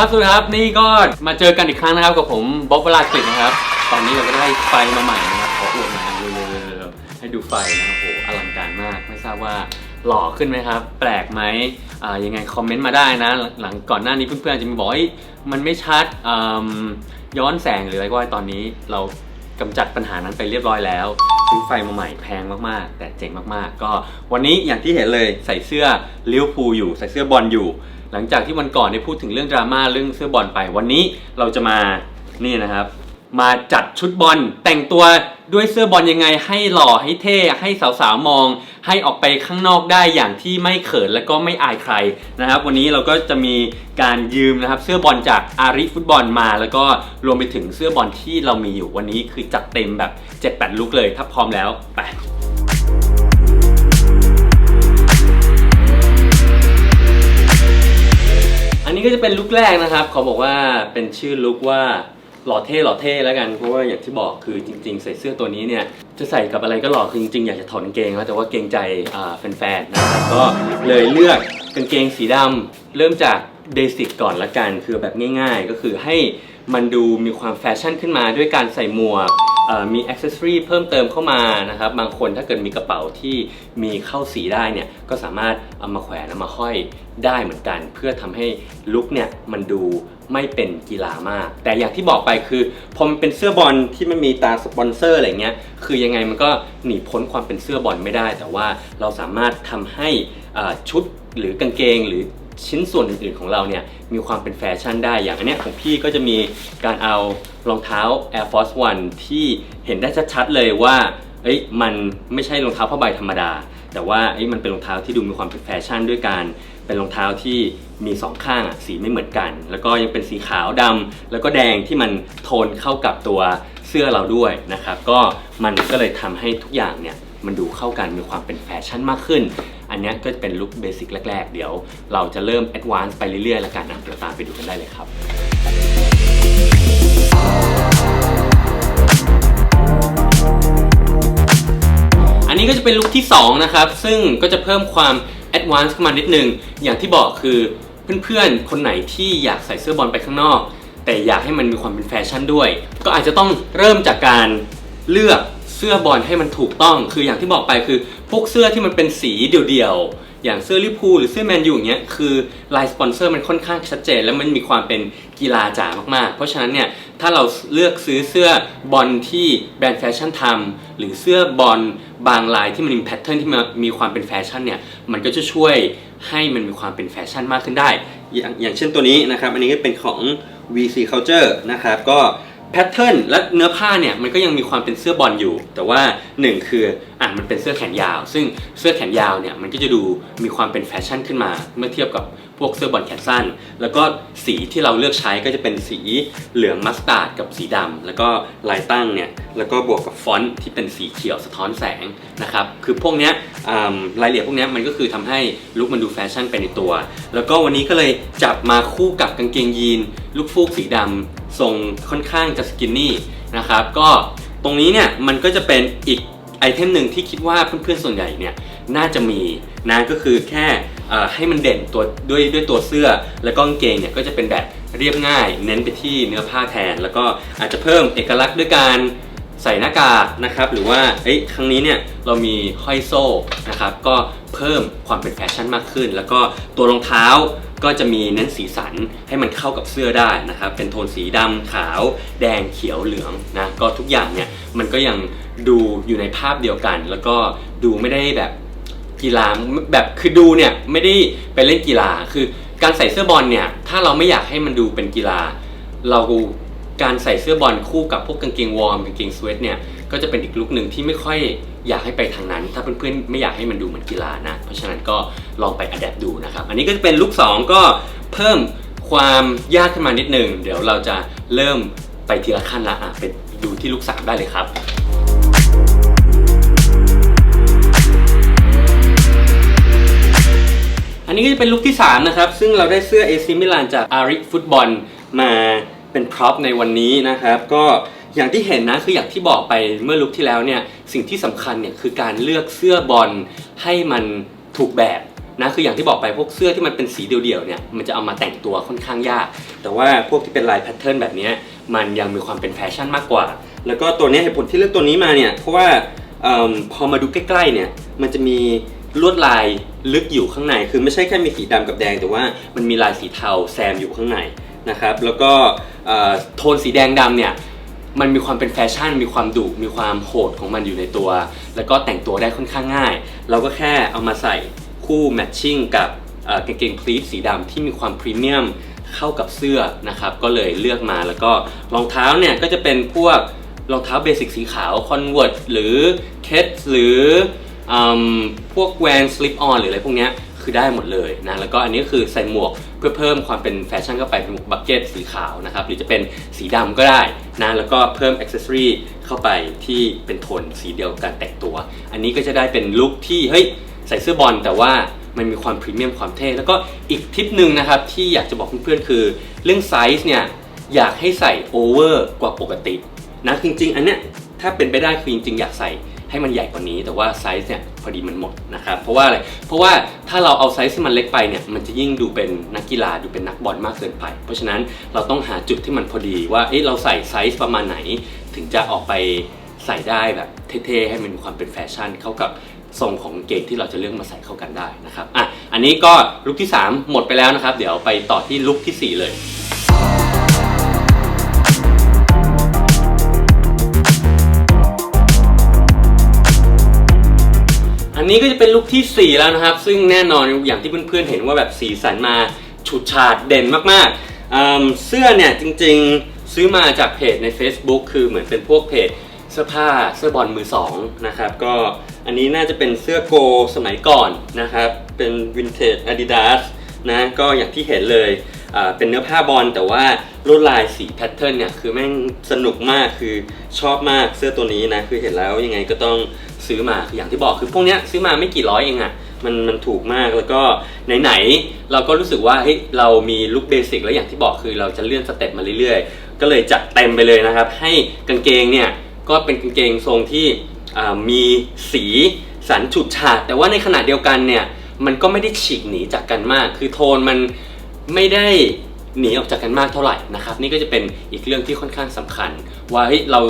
ครับสวัสดีครับนี่ก็มาเจอกันอีกครั้งนะครับกับผมบ๊อบวลากฤษนะครับ ตอนนี้เราก็ได้ไฟมาใหม่นะครับขออวดหน่อยเร็วๆให้ดูไฟนะครับโหอลังการมากไม่ทราบว่าหล่อขึ้นไหมครับ แปลกไหมอ่ายังไงคอมเมนต์มาได้นะ หลังก่อนหน้านี้เพื่อนๆอาจจะมีบอกว่ามันไม่ชัดอืมย้อนแสงหรืออะไรก็ว่าตอนนี้เรากำจัดปัญหานั้นไปเรียบร้อยแล้วซื้อไฟมาใหม่แพงมากๆ แต่เจ๋งมากๆ ก็วันนี้อย่างที่เห็นเลยใส่เสื้อลิเวอร์พูลอยู่ ใส่เสื้อบอลอยู่ หลังจากที่วันก่อนได้พูดถึงเรื่องดราม่าเรื่องเสื้อบอลไปวันนี้เราจะมานี่นะครับ มาจัดชุดบอลแต่งตัวด้วยเสื้อบอลยังไงให้หล่อให้เท่ให้สาวๆมอง ให้ออกไปข้างนอกได้อย่างที่ไม่เขินและก็ไม่อายใครนะครับ วันนี้เราก็จะมีการยืมนะครับ เสื้อบอลจากอาริฟุตบอลมา แล้วก็รวมไปถึงเสื้อบอลที่เรามีอยู่วันนี้คือจัดเต็มแบบ 7-8 ลุกเลยถ้าพร้อมแล้วไป ก็จะเป็นลุคแรกนะครับเขาบอกว่าเป็นชื่อลุคว่าหล่อเท่หล่อเท่แล้วกันเพราะว่าอย่างที่บอกคือจริง ๆ ใส่เสื้อตัวนี้เนี่ยจะใส่กับอะไรก็หล่อคือจริงๆอยากจะถอดกางเกงแล้วแต่ว่าเกรงใจแฟนๆนะครับก็เลยเลือกกางเกงสีดำเริ่มจากเบสิกก่อนละกันคือแบบง่าย ๆ ก็คือให้มันดูมีความแฟชั่นขึ้นมาด้วยการใส่หมวก มีอ็อกเซสซอรีเพิ่มเติมเข้ามานะครับ บางคนถ้าเกิดมีกระเป๋าที่มีเข้าสีได้เนี่ย ก็สามารถเอามาแขวนเอามาห้อยได้เหมือนกัน เพื่อทำให้ลุคเนี่ยมันดูไม่เป็นกีฬามาก แต่อย่างที่บอกไปคือพอมันเป็นเสื้อบอลที่มันมีตราสปอนเซอร์อะไรเงี้ย คือยังไงมันก็หนีพ้นความเป็นเสื้อบอลไม่ได้ แต่ว่าเราสามารถทำให้ชุดหรือกางเกงหรือ ชิ้นส่วนอื่นๆของเราเนี่ยมีความเป็นแฟชั่นได้อย่างอันเนี้ยของพี่ก็จะมีการเอารองเท้า Air Force One ที่เห็นได้ชัดๆเลยว่าเอ้ยมันไม่ใช่รองเท้าผ้าใบธรรมดา แต่ว่าเอ้ยมันเป็นรองเท้าที่ดูมีความเป็นแฟชั่นด้วยการเป็นรองเท้าที่มีสองข้างอะสีไม่เหมือนกัน แล้วก็ยังเป็นสีขาวดำแล้วก็แดงที่มันโทนเข้ากับตัวเสื้อเราด้วยนะครับ ก็มันก็เลยทำให้ทุกอย่างเนี่ยมันดูเข้ากันมีความเป็นแฟชั่นมากขึ้น อันนี้ก็จะเป็นลุคเบสิกแรก ๆ เดี๋ยว เราจะเริ่มแอดวานซ์ไปเรื่อยๆแล้วกันนะเดี๋ยวตามไปดูกันได้เลยครับอันนี้ก็จะเป็นลุคที่ 2 นะครับ ซึ่งก็จะเพิ่มความแอดวานซ์ขึ้นมานิดนึง อย่างที่บอกคือเพื่อนๆ คนไหนที่อยากใส่เสื้อบอลไปข้างนอก แต่อยากให้มันมีความเป็นแฟชั่นด้วย ก็อาจจะต้องเริ่มจากการเลือก เสื้อบอลให้มันถูกต้อง คืออย่างที่บอกไปคือ พวกเสื้อที่มันเป็นสีเดี่ยวๆ อย่างเสื้อลิเวอร์พูหรือเสื้อแมนยูอย่างเงี้ย คือลายสปอนเซอร์มันค่อนข้างชัดเจน และมันมีความเป็นกีฬาจ๋ามากๆ เพราะฉะนั้นเนี่ย ถ้าเราเลือกซื้อเสื้อบอลที่แบรนด์แฟชั่นทำหรือเสื้อบอลบางลายที่มันมีแพทเทิร์นที่มันมีความเป็นแฟชั่นเนี่ย มันก็จะช่วยให้มันมีความเป็นแฟชั่นมากขึ้นได้ อย่างอย่างเช่นตัวนี้นะครับ อันนี้ก็เป็นของ VC Culture นะครับ ก็ แพทเทิร์นและเนื้อผ้าเนี่ยมันก็ยังมีความเป็นเสื้อบอลอยู่ แต่ว่าหนึ่งคืออะมันเป็นเสื้อแขนยาว ซึ่งเสื้อแขนยาวเนี่ยมันก็จะดูมีความเป็นแฟชั่นขึ้นมา เมื่อเทียบกับพวกเสื้อบอลแขนสั้น แล้วก็สีที่เราเลือกใช้ก็จะเป็นสีเหลืองมัสตาร์ดกับสีดำแล้วก็ลายตั้งเนี่ยแล้วก็บวกกับฟอนต์ที่เป็นสีเขียวสะท้อนแสงนะครับคือพวกเนี้ยอ่ารายละเอียดพวกเนี้ยมันก็คือทำให้ลุคมันดูแฟชั่นไปในตัว แล้วก็วันนี้ก็เลยจับมาคู่กับกางเกงยีนลูกฟูกสีดำทรงค่อนข้างจะสกินนี่นะครับก็ตรงนี้เนี่ยมันก็จะเป็นอีกไอเทมหนึ่งที่คิดว่าเพื่อนๆส่วนใหญ่เนี่ยน่าจะมีนะก็คือแค่ให้มันเด่นตัวด้วยด้วยตัวเสื้อ แล้วก็กางเกงเนี่ยก็จะเป็นแบบเรียบง่าย เน้นไปที่เนื้อผ้าแทน แล้วก็อาจจะเพิ่มเอกลักษณ์ด้วยการใส่หน้ากากนะครับหรือว่าเอ้ยครั้งนี้เนี่ยเรามีห้อยโซ่นะครับก็เพิ่มความเป็นแฟชั่นมากขึ้น แล้วก็ตัวรองเท้า ก็จะมีเน้นสีสันให้มันเข้ากับเสื้อได้นะครับ เป็นโทนสีดำขาว แดงเขียวเหลืองนะก็ทุกอย่างเนี่ยมันก็ยังดูอยู่ในภาพเดียวกัน แล้วก็ดูไม่ได้แบบกีฬาแบบคือดูเนี่ยไม่ได้ไปเล่นกีฬาคือการใส่เสื้อบอลเนี่ยถ้าเราไม่อยากให้มันดูเป็นกีฬา เราการใส่เสื้อบอลคู่กับพวกกางเกงวอร์มกางเกงสเวตเนี่ยก็จะเป็นอีกลุคหนึ่งที่ไม่ค่อย อยากให้ไปทางนั้น ถ้าเพื่อนๆไม่อยากให้มันดูเหมือนกีฬานะ เพราะฉะนั้นก็ลองไปอัดแอปดูนะครับ อันนี้ก็จะเป็นลุค2ก็เพิ่มความยากขึ้นมานิดนึง เดี๋ยวเราจะเริ่มไปทีละขั้นละอะไปดูที่ลุค3ได้เลยครับอันนี้ก็จะเป็นลุคที่ 3 นะครับ ซึ่งเราได้เสื้อ AC Milan จาก Arik Football มา เป็นพร็อพในวันนี้นะครับ ก็อย่างที่เห็นนะคืออย่างที่บอกไปเมื่อลุคที่แล้วเนี่ยสิ่งที่สำคัญเนี่ยคือการเลือกเสื้อบอลให้มันถูกแบบนะคืออย่างที่บอกไปพวกเสื้อที่มันเป็นสีเดียวๆเนี่ยมันจะเอามาแต่งตัวค่อนข้างยาก แต่ว่าพวกที่เป็นลายแพทเทิร์นแบบนี้มันยังมีความเป็นแฟชั่นมากกว่า แล้วก็ตัวนี้เหตุผลที่เลือกตัวนี้มาเนี่ยเพราะว่าเอพอมาดูใกล้ๆเนี่ยมันจะมีลวดลายลึกอยู่ข้างใน คือไม่ใช่แค่มีสีดำกับแดง แต่ว่ามันมีลายสีเทาแซมอยู่ข้างในนะครับแล้วก็ โทนสีแดงดำเนี่ยมันมีความเป็นแฟชั่น มีความดุ มีความโหดของมันอยู่ในตัว แล้วก็แต่งตัวได้ค่อนข้างง่าย เราก็แค่เอามาใส่คู่แมทชิ่งกับกางเกงพลีทสีดำที่มีความพรีเมียมเข้ากับเสื้อนะครับ ก็เลยเลือกมาแล้วก็รองเท้าเนี่ยก็จะเป็นพวกรองเท้าเบสิกสีขาว Convert หรือ k e t หรืออพวกแวนสลิปออนหรืออะไรพวกเนี้ย คือได้หมดเลยนะแล้วก็อันนี้ก็คือใส่หมวกเพื่อเพิ่มความเป็นแฟชั่นเข้าไปเป็นหมวกบักเก็ตสีขาวนะครับหรือจะเป็นสีดำก็ได้นะแล้วก็เพิ่มอ็อกเซสซอรีเข้าไปที่เป็นโทนสีเดียวกันแต่งตัว อันนี้ก็จะได้เป็นลุคที่เฮ้ยใส่เสื้อบอลแต่ว่ามันมีความพรีเมียมความเท่แล้วก็อีกทิปหนึ่งนะครับที่อยากจะบอกเพื่อนๆคือ เรื่องไซส์เนี่ยอยากให้ใส่โอเวอร์กว่าปกตินะจริงๆ อันเนี้ยถ้าเป็นไปได้คือจริงๆ อยากใส่ให้มันใหญ่กว่านี้ แต่ว่าไซส์เนี่ย อดีมันหมดนะครับเพราะว่าอะไรเพราะว่าถ้าเราเอาไซส์ที่มันเล็กไปเนี่ยมันจะยิ่งดูเป็นนักกีฬาดูเป็นนักบอลมากเกินไป เพราะฉะนั้นเราต้องหาจุดที่มันพอดีว่าเอ๊ะเราใส่ไซส์ประมาณไหน ถึงจะออกไปใส่ได้แบบเท่ๆให้มันมีความเป็นแฟชั่นเข้ากับทรงของเกงที่เราจะเลือกมาใส่เข้ากันได้นะครับอะอันนี้ก็ลุคที่ 3 หมดไปแล้วนะครับ เดี๋ยวไปต่อที่ลุคทีสี่4 เลย นี้ก็จะเป็นลุคทีสี่ 4 แล้วนะครับ ซึ่งแน่นอนอย่างที่เพื่อนๆเห็นว่าแบบสีสันมาฉูดฉาดเด่นมากๆเสื้อเนี่ยจริงๆซื้อมาจากเพจใน Facebook คือเหมือนเป็นพวกเพจเสื้อผ้าเสื้อบอลมือสองนะครับก็อันนี้น่าจะเป็นเสื้อโกสมัยก่อนนะครับเป็นวินเทจ Adidas นะก็อย่างที่เห็นเลยเป็นเนื้อผ้าบอลแต่ว่าลวดลายสีแพทเทิร์นเนี่ยคือแม่งสนุกมากคือชอบมากเสื้อตัวนี้นะคือเห็นแล้วยังไงก็ต้อง ซื้อมาคืออย่างที่บอกคือพวกเนี้ยซื้อมาไม่กี่ร้อยเองอะมันมันถูกมากแล้วก็ไหนๆเราก็รู้สึกว่าเฮ้ยเรามีลุคเบสิกแล้วอย่างที่บอกคือเราจะเลื่อนสเต็ปมาเรื่อยๆ ก็เลยจัดเต็มไปเลยนะครับ ให้กางเกงเนี่ยก็เป็นกางเกงทรงที่มีสีสันฉูดฉาดแต่ว่าในขณะเดียวกันเนี่ยมันก็ไม่ได้ฉีกหนีจากกันมาก คือโทนมันไม่ได้หนีออกจากกันมากเท่าไหร่นะครับ นี่ก็จะเป็นอีกเรื่องที่ค่อนข้างสำคัญ ว่าเฮ้ยเรา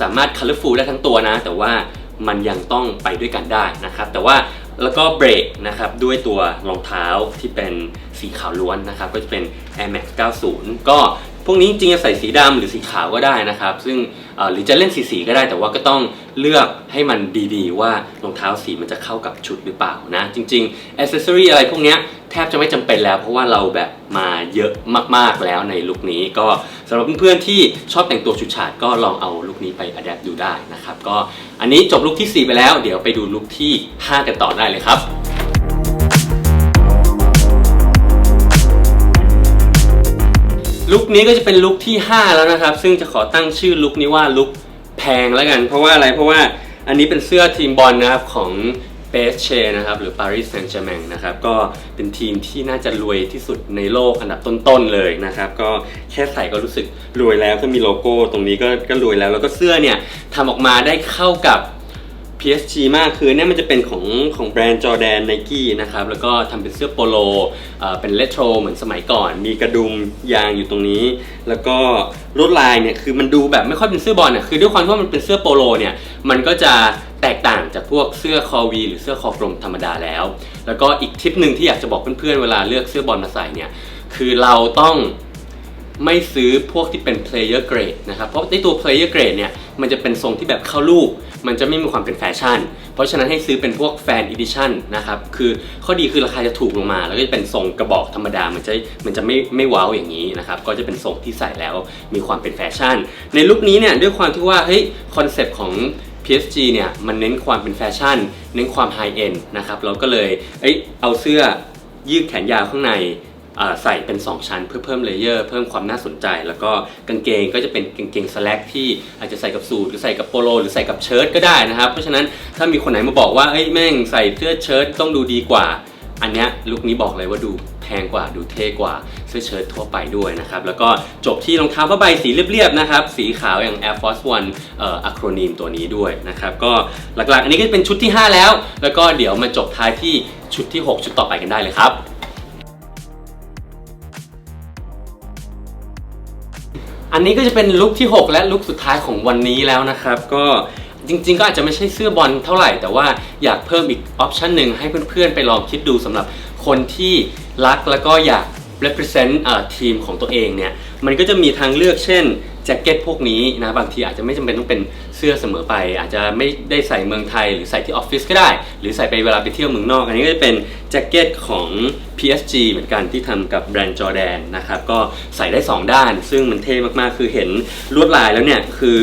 สามารถ colorful ได้ทั้งตัวนะ แต่ว่า มันยังต้องไปด้วยกันได้นะครับ แต่ว่าแล้วก็เบรกนะครับด้วยตัวรองเท้าที่เป็นสีขาวล้วนนะครับ ก็จะเป็น Air Max 90 ก็ พวกนี้จริงจะใส่สีดำหรือสีขาวก็ได้นะครับ ซึ่งหรือจะเล่นสีสีก็ได้ แต่ว่าก็ต้องเลือกให้มันดีๆ ว่ารองเท้าสีมันจะเข้ากับชุดหรือเปล่านะ จริงๆ accessory อะไรพวกนี้แทบจะไม่จำเป็นแล้ว เพราะว่าเราแบบมาเยอะมากๆแล้วในลุคนี้ ก็สำหรับเพื่อนๆที่ชอบแต่งตัวชุดฉาดก็ลองเอาลุคนี้ไป adapt ดูได้นะครับ ก็อันนี้จบลุคที่ 4 ไปแล้ว เดี๋ยวไปดูลุคที่ 5 กันต่อได้เลยครับ ลุคนี้ก็จะเป็นลุคที่ 5 แล้วนะครับ ซึ่งจะขอตั้งชื่อลุคนี้ว่าลุคแพงแล้วกัน เพราะว่าอะไรเพราะว่าอันนี้เป็นเสื้อทีมบอลนะครับของเปเชนะครับหรือ Paris Saint-Germain นะครับก็เป็นทีมที่น่าจะรวยที่สุดในโลกอันดับต้นๆเลยนะครับก็แค่ใส่ก็รู้สึกรวยแล้วถ้ามีโลโก้ตรงนี้ก็ก็รวยแล้ว แล้วก็เสื้อเนี่ยทำออกมาได้เข้ากับ PSG มากคือเนี่ยมันจะเป็นของของแบรนด์จอแดนไนกี้นะครับแล้วก็ทำเป็นเสื้อโปโลเป็นเลโทรเหมือนสมัยก่อน มีกระดุมยางอยู่ตรงนี้ แล้วก็ลวดลายเนี่ยคือมันดูแบบไม่ค่อยเป็นเสื้อบอลอะคือด้วยความที่ว่ามันเป็นเสื้อโปโลเนี่ยมันก็จะแตกต่างจากพวกเสื้อคอวีหรือเสื้อคอกลมธรรมดาแล้ว แล้วก็อีกทิปหนึ่งที่อยากจะบอกเพื่อนๆเวลาเลือกเสื้อบอลมาใส่เนี่ยคือเราต้อง ไม่ซื้อพวกที่เป็น player grade นะครับ เพราะในตัว player grade เนี่ย มันจะเป็นทรงที่แบบเข้าลูก มันจะไม่มีความเป็นแฟชั่น เพราะฉะนั้นให้ซื้อเป็นพวก fan edition นะครับ คือข้อดีคือราคาจะถูกลงมา แล้วก็จะเป็นทรงกระบอกธรรมดา มันจะมันจะไม่ไม่ว้าวอย่างนี้นะครับ ก็จะเป็นทรงที่ใส่แล้วมีความเป็นแฟชั่น ในลุคนี้เนี่ยด้วยความที่ว่า เฮ้ย คอนเซปต์ของ PSG เนี่ย มันเน้นความเป็นแฟชั่น เน้นความไฮเอ็นนะครับ เราก็เลย เอ้ย เอาเสื้อยืดแขนยาวข้างใน ใส่เป็น 2 ชั้นเพื่อเพิ่มเลเยอร์เพิ่มความน่าสนใจ แล้วก็กางเกงก็จะเป็นกางเกงสแลกที่อาจจะใส่กับสูทหรือใส่กับโปโล หรือใส่กับเชิ้ตก็ได้นะครับ เพราะฉะนั้นถ้ามีคนไหนมาบอกว่าเอ้ยแม่งใส่เสื้อเชิ้ตต้องดูดีกว่า อันเนี้ยลุคนี้บอกเลยว่าดูแพงกว่าดูเท่กว่าเสื้อเชิ้ตทั่วไปด้วยนะครับ แล้วก็จบที่รองเท้าผ้าใบสีเรียบๆนะครับ สีขาวอย่าง Air Force One เอ่ออะโครนีมตัวนี้ด้วยนะครับ ก็หลักๆ อันนี้ก็เป็นชุดที่ 5 แล้ว แล้วก็เดี๋ยวมาจบท้ายที่ชุดที่ 6 ชุดต่อไปกันได้เลยครับ อันนี้ก็จะเป็นลุคที่ 6 และลุคสุดท้ายของวันนี้แล้วนะครับ ก็จริงๆ ก็อาจจะไม่ใช่เสื้อบอลเท่าไหร่ แต่ว่าอยากเพิ่มอีกออปชันหนึ่งให้เพื่อนๆ ไปลองคิดดูสำหรับคนที่รักแล้วก็อยาก represent ทีมของตัวเองเนี่ย มันก็จะมีทางเลือกเช่น แจ็คเก็ตพวกนี้นะบางทีอาจจะไม่จำเป็นต้องเป็นเสื้อเสมอไป อาจจะไม่ได้ใส่เมืองไทย หรือใส่ที่ออฟฟิศก็ได้ หรือใส่ไปเวลาไปเที่ยวเมืองนอก อันนี้ก็จะเป็นแจ็คเก็ตของ PSG เหมือนกันที่ทำกับแบรนด์จอแดนนะครับก็ใส่ได้ 2 ด้าน ซึ่งมันเท่มากๆ คือเห็นลวดลายแล้วเนี่ยคือ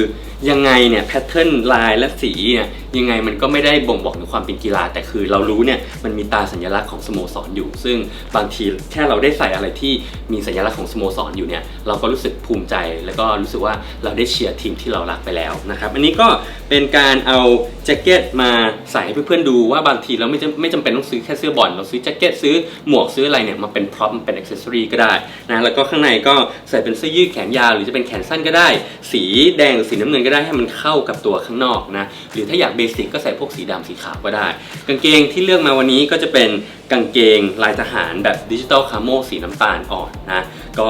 ยังไงเนี่ยแพทเทิร์นลายและสีเนี่ยยังไงมันก็ไม่ได้บ่งบอกถึงความเป็นกีฬา แต่คือเรารู้เนี่ยมันมีตาสัญลักษณ์ของสโมสรอยู่ ซึ่งบางทีแค่เราได้ใส่อะไรที่มีสัญลักษณ์ของสโมสรอยู่เนี่ยเราก็รู้สึกภูมิใจ แล้วก็รู้สึกว่าเราได้เชียร์ทีมที่เรารักไปแล้วนะครับอันนี้ก็เป็นการเอาแจ็คเก็ตมาใส่ให้เพื่อนๆดูว่าบางทีเราไม่จำไม่จำเป็นต้องซื้อแค่เสื้อบอลเราซื้อแจ็คเก็ตซื้อหมวกซื้ออะไรเนี่ยมาเป็นพร็อพมาเป็นอ็อกเซสซอรีก็ได้นะแล้วก็ข้างในก็ใส่เป็นเสื้อยืดแขนยาวหรือจะเป็นแขนสั้นก็ได้ สีแดงหรือสีน้ำเงินก็ได้ให้มันเข้ากับตัวข้างนอกนะหรือถ้าอยากเบสิกก็ใส่พวกสีดำสีขาวก็ได้ กางเกงที่เลือกมาวันนี้ก็จะเป็นกางเกงลายทหารแบบดิจิตอลคาโมสีน้ำตาลอ่อนนะก็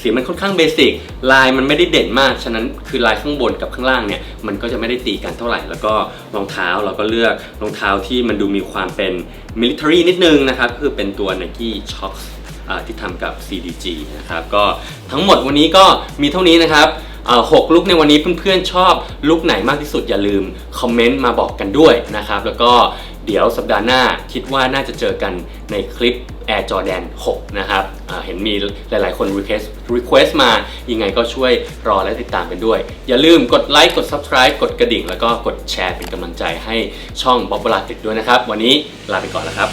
สีมันค่อนข้างเบสิกลายมันไม่ได้เด่นมาก ฉะนั้นคือลายข้างบนกับข้างล่างเนี่ย มันก็จะไม่ได้ตีกันเท่าไหร่ แล้วก็รองเท้าเราก็เลือกรองเท้าที่มันดูมีความเป็นมิลิเ a อรี่นิดนึงนะครับ คือเป็นตัว Nike Shox อ่าที่ทำกับ CDG นะครับ ก็ทั้งหมดวันนี้ก็มีเท่านี้นะครับ หกลุกในวันนี้เพื่อนๆชอบลุกไหนมากที่สุดอย่าลืมคอมเมนต์มาบอกกันด้วยนะครับ แล้วก็เดี๋ยวสัปดาห์หน้าคิดว่าน่าจะเจอกันในคลิป Air Jordan 6 นะครับเห็นมีหลายๆคน request request มา ยังไงก็ช่วยรอและติดตามกันด้วย อย่าลืมกดไลค์กด subscribe กดกระดิ่ง แล้วก็กดแชร์เป็นกำลังใจให้ช่อง b o b b l a ติดด้วยนะครับ วันนี้ลาไปก่อนแล้วครับ